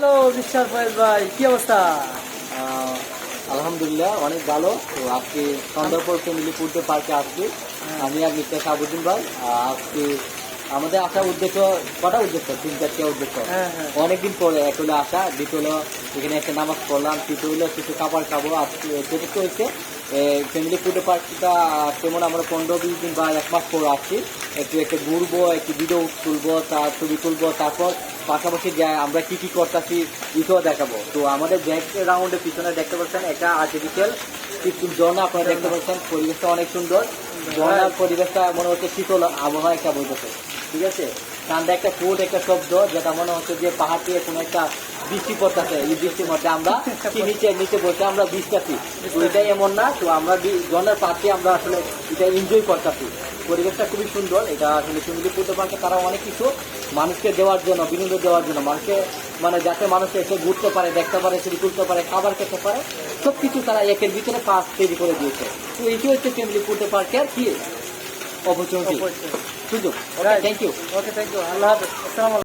Hello mister Faiz ভাই কি অবস্থা? আলহামদুলিল্লাহ অনেক ভালো। তো আজকে সন্ধ্যাপুর ফ্যামিলি ফুড পার্কে আসছি আমি আর মিস্টার সাবুদ্দিন ভাই আজকে আমাদের আসার উদ্দেশ্য কটা উদ্দেশ্য? তিন চারটে উদ্দেশ্য। হ্যাঁ হ্যাঁ। অনেকদিন পরে এক হলো আসা দ্বিতীয় হলো এখানে একটা নামাজ পড়লাম তৃতীয় হলো কিছু খাবার খাব। আজকে চতুর্থ হচ্ছে ফ্যামিলি ফুড পার্কটা তেমন আমরা পনেরো বিশ দিন বা এক মাস পর আসছি। একটু একটু ঘুরবো একটু ভিডিও তুলবো তার ছবি তুলবো তারপর পাশাপাশি আমরা কি কি করতেছি, এটাও দেখাবো। তো আমাদের ব্যাক রাউন্ডের পিছনে দেখতে পাচ্ছেন একটা আর্টিফিশিয়াল কৃত্রিম ঝর্ণা আপনারা দেখতে পাচ্ছেন, পরিবেশটা অনেক সুন্দর। ঝর্ণার পরিবেশটা মনে হচ্ছে শীতল আবহাওয়া একটা বইতেছে ঠিক আছে? ঠান্ডা একটা ফুট একটা শব্দ, যেটা মনে হচ্ছে যে পাহাড় থেকে কোনো একটা বৃষ্টি পড়তেছে এই বৃষ্টির মধ্যে আমরা কি নিচে নিচে বসে আমরা বৃষ্টি তো এটাই এমন না তো আমরা ঝর্ণার পাশে আমরা আসলে এটা এনজয় করতেছি। পরিবেশটা খুবই সুন্দর এটা আসলে ফ্যামিলি ফুড পার্কে তারা অনেক কিছু মানুষকে দেওয়ার জন্য বিনোদন দেওয়ার জন্য মানুষকে মানে যাতে মানুষ এসে ঘুরতে পারে দেখতে পারে ছবি তুলতে পারে খাবার খেতে পারে সব কিছু তারা একের ভিতরে পাস তৈরি করে দিয়েছে। তো এইটি হচ্ছে ফ্যামিলি ফুড পার্কের কি? অপরচুনিটি সুযোগ. Thank you okay thank you আল্লাহ হাফেজ।